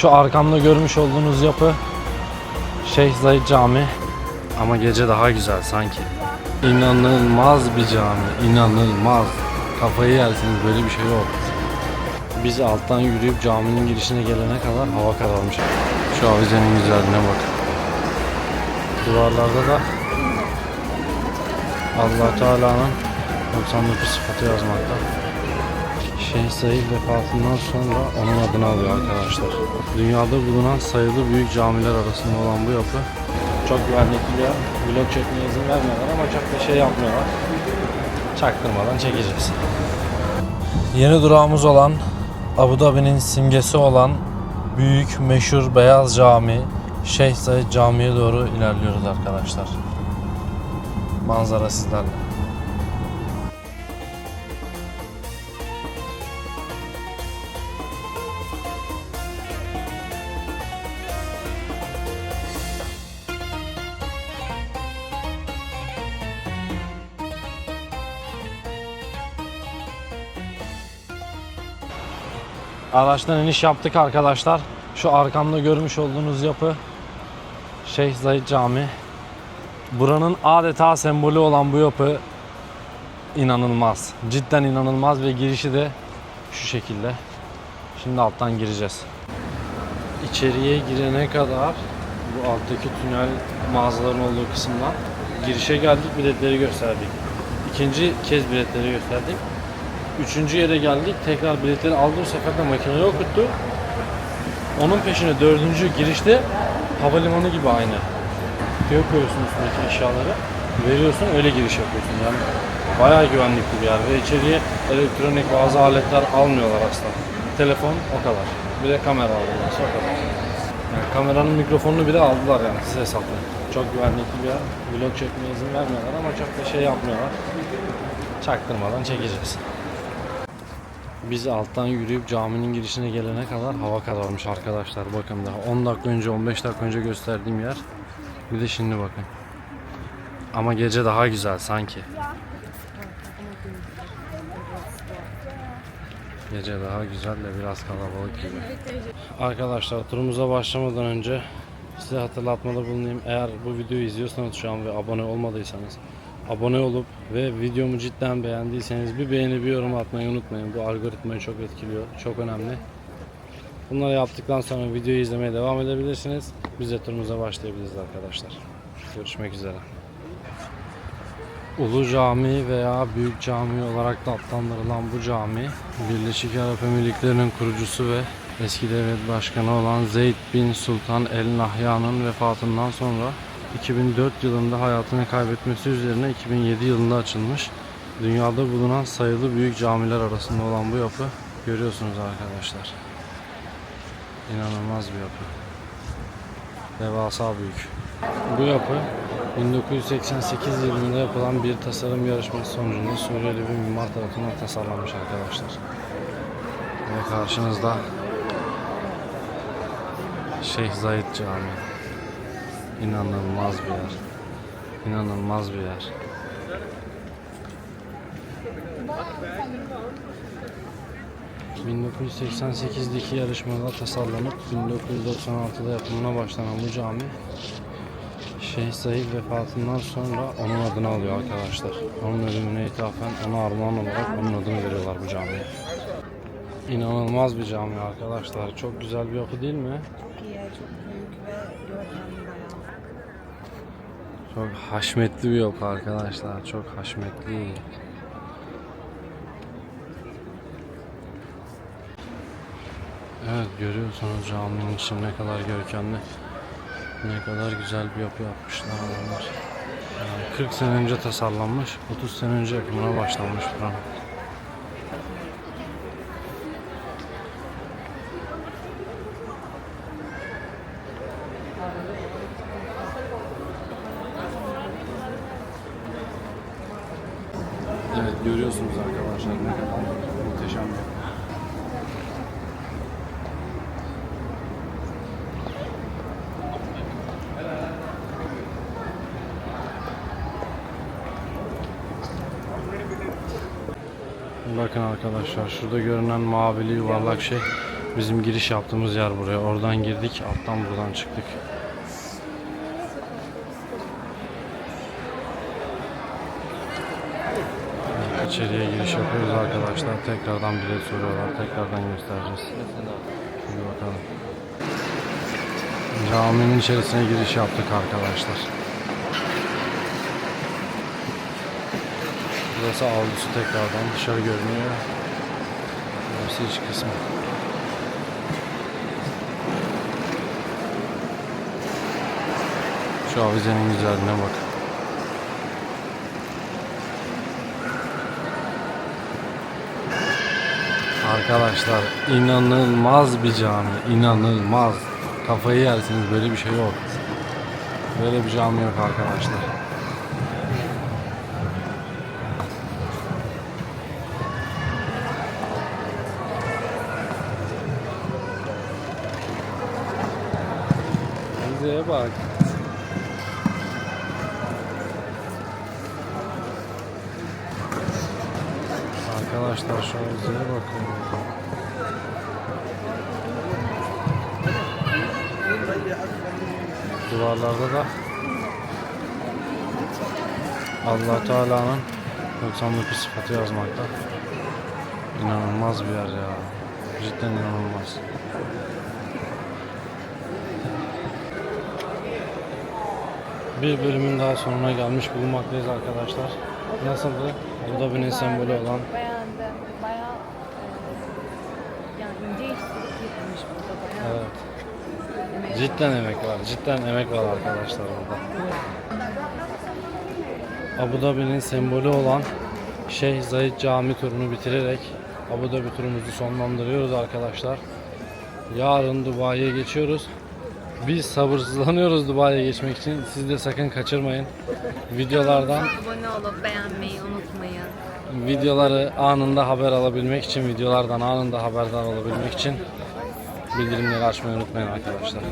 Şu arkamda görmüş olduğunuz yapı Şeyh Zayed Cami. Ama gece daha güzel sanki. İnanılmaz bir cami. inanılmaz. Kafayı yersiniz böyle bir şey yok. Biz alttan yürüyüp caminin girişine gelene kadar hava kararmış. Şu avizenin güzelliğine bak. Duvarlarda da allah Teala'nın 99 sıfatı yazmakta. Şeyh Said vefatından sonra onun adını alıyor arkadaşlar. Dünyada bulunan sayılı büyük camiler arasında olan bu yapı çok güvenlikli yer. Vlog çekmeye izin vermiyorlar ama çok da şey yapmıyorlar. Çaktırmadan çekeceğiz. Yeni durağımız olan Abu Dhabi'nin simgesi olan büyük meşhur beyaz cami Şeyh Said Camii'ye doğru ilerliyoruz arkadaşlar. Manzara sizlerle. Araçtan iniş yaptık arkadaşlar. Şu arkamda görmüş olduğunuz yapı Şeyh Zayed Camii. Buranın adeta sembolü olan bu yapı inanılmaz. Cidden inanılmaz ve girişi de şu şekilde. Şimdi alttan gireceğiz. İçeriye girene kadar bu alttaki tünel mağazaların olduğu kısımdan girişe geldik biletleri gösterdik. İkinci kez biletleri gösterdik. Üçüncü yere geldik. Tekrar biletleri aldı. Bu sefer de makineyi okuttu. Onun peşine dördüncü girişte havalimanı gibi aynı. Kutuya koyuyorsun üstündeki eşyaları. Veriyorsun öyle giriş yapıyorsun. Yani bayağı güvenlikli bir yer. Ve içeriye elektronik bazı aletler almıyorlar aslında. Telefon o kadar. Bir de kamera aldılar. O kadar. Yani kameranın mikrofonunu bile aldılar yani ses altına. Çok güvenlikli bir yer. Vlog çekmeye izin vermiyorlar ama çok da şey yapmıyorlar. Çaktırmadan çekeceğiz. Biz alttan yürüyüp caminin girişine gelene kadar hava kararmış arkadaşlar. Bakın daha 10 dakika önce 15 dakika önce gösterdiğim yer. Bir de şimdi bakın. Ama gece daha güzel sanki. Gece daha güzel de biraz kalabalık gibi. Arkadaşlar turumuza başlamadan önce size hatırlatmada bulunayım. Eğer bu videoyu izliyorsanız şu an ve abone olmadıysanız abone olup ve videomu cidden beğendiyseniz bir beğeni bir yorum atmayı unutmayın. Bu algoritmayı çok etkiliyor. Çok önemli. Bunları yaptıktan sonra videoyu izlemeye devam edebilirsiniz. Biz de turumuza başlayabiliriz arkadaşlar. Görüşmek üzere. Ulu Cami veya Büyük Cami olarak da adlandırılan bu cami Birleşik Arap Emirlikleri'nin kurucusu ve eski devlet başkanı olan Zeyd bin Sultan El Nahya'nın vefatından sonra 2004 yılında hayatını kaybetmesi üzerine 2007 yılında açılmış. Dünyada bulunan sayılı büyük camiler arasında olan bu yapı görüyorsunuz arkadaşlar. İnanılmaz bir yapı. Devasa büyük. Bu yapı 1988 yılında yapılan bir tasarım yarışması sonucunda Suriyeli bir mimar tarafından tasarlanmış arkadaşlar. Ve karşınızda Şeyh Zayed Camii. İnanılmaz bir yer. İnanılmaz bir yer. ...1988'deki yarışmada tasarlanıp 1996'da yapımına başlanan bu cami Şeyh Said vefatından sonra onun adını alıyor arkadaşlar. Onun ölümüne ithafen ona armağan olarak onun adını veriyorlar bu camiye. İnanılmaz bir cami arkadaşlar. Çok güzel bir yapı değil mi? İyi, çok büyük ve görkemli bayağı. Çok haşmetli bir yapı arkadaşlar. Çok haşmetli. Evet görüyorsunuz caminin içi ne kadar görkemli. Ne kadar güzel bir yapı yapmışlar adamlar. Yani 40 sene önce tasarlanmış, 30 sene önce yapımına başlanmış buranın. Evet görüyorsunuz arkadaşlar ne kadar muhteşem bir. Bakın arkadaşlar şurada görünen mavili yuvarlak şey Bizim giriş yaptığımız yer buraya. Oradan girdik, alttan buradan çıktık. İçeriye giriş yapıyoruz arkadaşlar. Tekrardan bilet soruyorlar. Tekrardan göstereceğiz. Hadi bakalım. Caminin içerisine giriş yaptık arkadaşlar. Burası avlusu tekrardan dışarı görünüyor. Burası iç kısmı. Şu avizenin güzelliğine bak. Arkadaşlar inanılmaz bir cami. inanılmaz. Kafayı yersiniz böyle bir şey yok. Böyle bir cami yok arkadaşlar. Bize bak. Arkadaşlar şu vizeye bakın. Duvarlarda da Allah Teala'nın 99 sıfatı yazmakta. İnanılmaz bir yer ya. Cidden inanılmaz. Bir bölümün daha sonuna gelmiş bulunmaktayız arkadaşlar. Nasıldı? Abu Dhabi'nin sembolü olan Beğendim. Bayağı e, yani ince işçilik yapılmış burada bayağı. Evet. emek Cidden emek var. Cidden emek var arkadaşlar burada. Abu Dhabi'nin sembolü olan Şeyh Zayed Cami turunu bitirerek Abu Dhabi turumuzu sonlandırıyoruz arkadaşlar. Yarın Dubai'ye geçiyoruz. Biz sabırsızlanıyoruz Dubai'ye geçmek için. Siz de sakın kaçırmayın. Videolardan Abone olup beğenmeyi unutmayın. videoları anında haber alabilmek için, videolardan anında haberdar olabilmek için bildirimleri açmayı unutmayın arkadaşlar.